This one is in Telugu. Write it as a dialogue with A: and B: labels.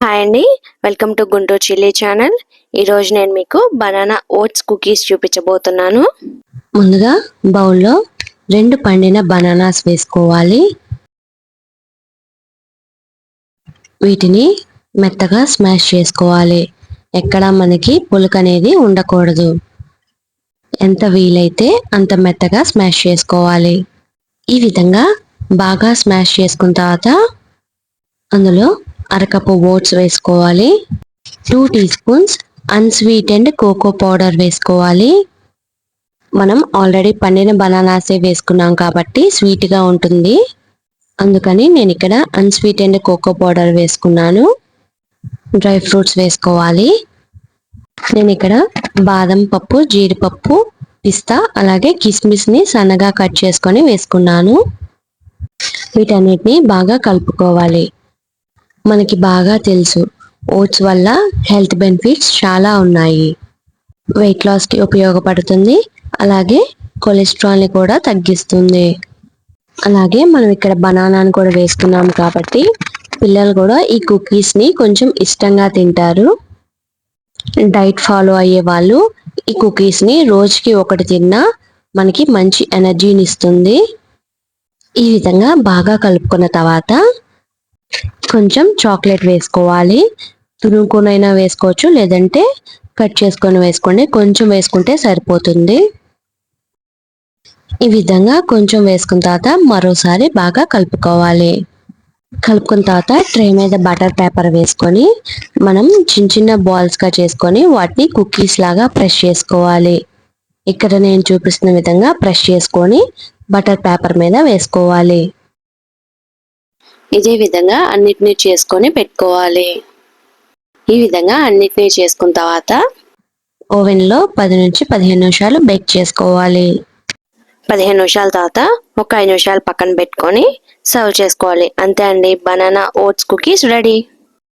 A: హాయ్ అండి welcome to Guntur chilli channel ఈరోజు నేను మీకు బనానా ఓట్స్ కుకీస్ చూపించబోతున్నాను.
B: ముందుగా బౌల్లో రెండు పండిన బనానాస్ వేసుకోవాలి. వీటిని మెత్తగా స్మాష్ చేసుకోవాలి. ఎక్కడ మనకి పులుక అనేది ఉండకూడదు. ఎంత వీలైతే అంత మెత్తగా స్మాష్ చేసుకోవాలి. ఈ విధంగా బాగా స్మాష్ చేసుకున్న తర్వాత అందులో అరకప్పు ఓట్స్ వేసుకోవాలి. Two teaspoons unsweetened cocoa powder వేసుకోవాలి. మనం ఆల్రెడీ పండిన బనానాసే వేసుకున్నాం కాబట్టి స్వీట్గా ఉంటుంది. అందుకని నేను ఇక్కడ అన్స్వీటెండ్ కోకో పౌడర్ వేసుకున్నాను. డ్రై ఫ్రూట్స్ వేసుకోవాలి. నేను ఇక్కడ బాదం పప్పు జీడిపప్పు పిస్తా అలాగే కిస్మిస్ని సన్నగా కట్ చేసుకొని వేసుకున్నాను. వీటన్నిటిని బాగా కలుపుకోవాలి. మనకి బాగా తెలుసు. ఓట్స్ వల్ల హెల్త్ బెనిఫిట్స్ చాలా ఉన్నాయి. వెయిట్ లాస్కి ఉపయోగపడుతుంది. అలాగే కొలెస్ట్రాల్ని కూడా తగ్గిస్తుంది. అలాగే మనం ఇక్కడ బనానాను కూడా వేసుకున్నాం కాబట్టి పిల్లలు కూడా ఈ కుకీస్ని కొంచెం ఇష్టంగా తింటారు. డైట్ ఫాలో అయ్యే వాళ్ళు ఈ కుకీస్ని రోజుకి ఒకటి తిన్నా మనకి మంచి ఎనర్జీని ఇస్తుంది. ఈ విధంగా బాగా కలుపుకున్న తర్వాత కొంచెం చాక్లెట్ వేసుకోవాలి. తురుముకొనైనా వేసుకోవచ్చు లేదంటే కట్ చేసుకొని వేసుకోండి. కొంచెం వేసుకుంటే సరిపోతుంది. ఈ విధంగా కొంచెం వేసుకున్న తర్వాత మరోసారి బాగా కలుపుకోవాలి. కలుపుకున్న తర్వాత ట్రే మీద బటర్ పేపర్ వేసుకొని మనం చిన్న చిన్న బాల్స్గా చేసుకొని వాటిని కుకీస్ లాగా ప్రెస్ చేసుకోవాలి. ఇక్కడ నేను చూపిస్తున్న విధంగా ప్రెస్ చేసుకొని బటర్ పేపర్ మీద వేసుకోవాలి.
A: ఇదే విధంగా అన్నిటినీ చేసుకొని పెట్టుకోవాలి. ఈ విధంగా అన్నిటినీ చేసుకున్న తర్వాత
B: ఓవెన్లో పది నుంచి పదిహేను నిమిషాలు బేక్ చేసుకోవాలి.
A: పదిహేను నిమిషాల తర్వాత ఒక ఐదు నిమిషాలు పక్కన పెట్టుకొని సర్వ్ చేసుకోవాలి. అంతే అండి. Banana oats cookies ready.